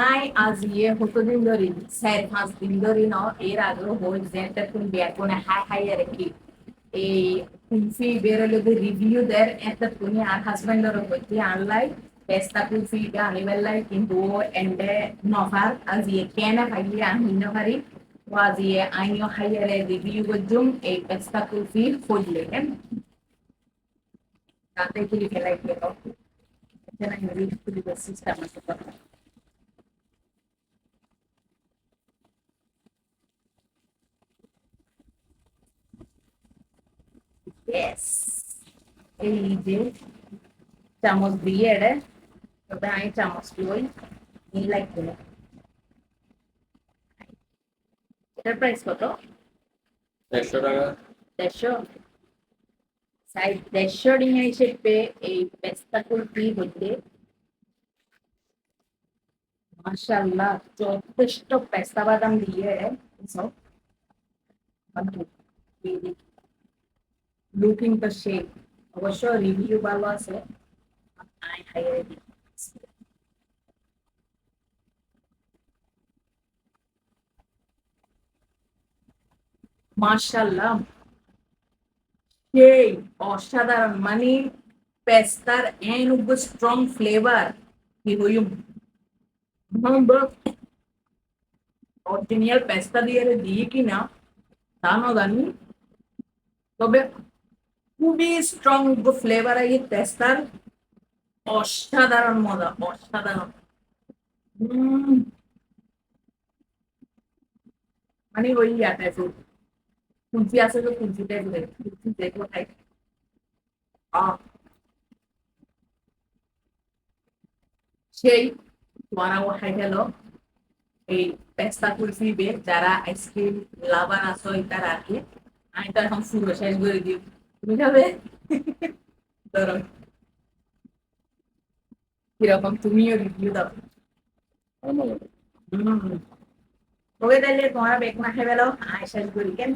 I আজ ইয়ে কতদিন ধরে? চার পাঁচ দিন ধরে ন। এর আগেও যে একটা তুমি বেগুনে হাই হাই রেখি এই কুলফি বেরোলে রিভিউ দের একটা তুমি আর হাজবেন্ডের হইতে আনলাই, পেস্তা কুলফি আনিবেলাই কিন্তু ও এন্ডে নফার আজ ইয়ে কেনা খাইয়ে আমি নফারি ও আজ ইয়ে আইনিও খাইয়ে রিভিউ করছুম এই পেস্তা কুলফি হইলে কেন তাতে খুলি ফেলাই খেলো এখানে রিভিউ খুলি সিস্টেম আছে কথা Yes. এই যে চামচ দিয়ে এটা তবে আমি চামচ লই এই লাগবে না এটার প্রাইস কত দেড়শো টাকা দেড়শো সাই দেড়শো টিয়া হিসেবে এই পেস্তা কুলফি হইতে মাশাল্লাহ যথেষ্ট পেস্তা বাদাম দিয়ে। সব লুকিং তো সেই অবশ্য রিভিউ ভালো আছে। আই হাইয়ারে দিচ্ছি মার্শাল্লাহ সেই অসাধারণ মানে পেস্তার এন উগ স্ট্রং ফ্লেভার কি হইম অরিজিনাল পেস্তা দিয়ে দিয়ে কিনা, তা জানি। তবে খুবই স্ট্রং ফ্লেভার এই পেস্তার। অসাধারণ মজা, অসাধারণ। মানে ওই ইয়াটাই কুলফি আছে তো কুলফিটাই বলে কুলফি দেখো খাই সেই তোমারাও খাই গেল এই পেস্তা কুলফি বে যারা আইসক্রিম লাভার আছো এটা রাখি আমি তো এখন পুরো শেষ করে দিই। তুমি খাবে? ধরো। কীরকম তুমিও রিভিউ দাও। ওকে তাহলে তোমরা না খাই বেলো আয় শেষ করি কেন?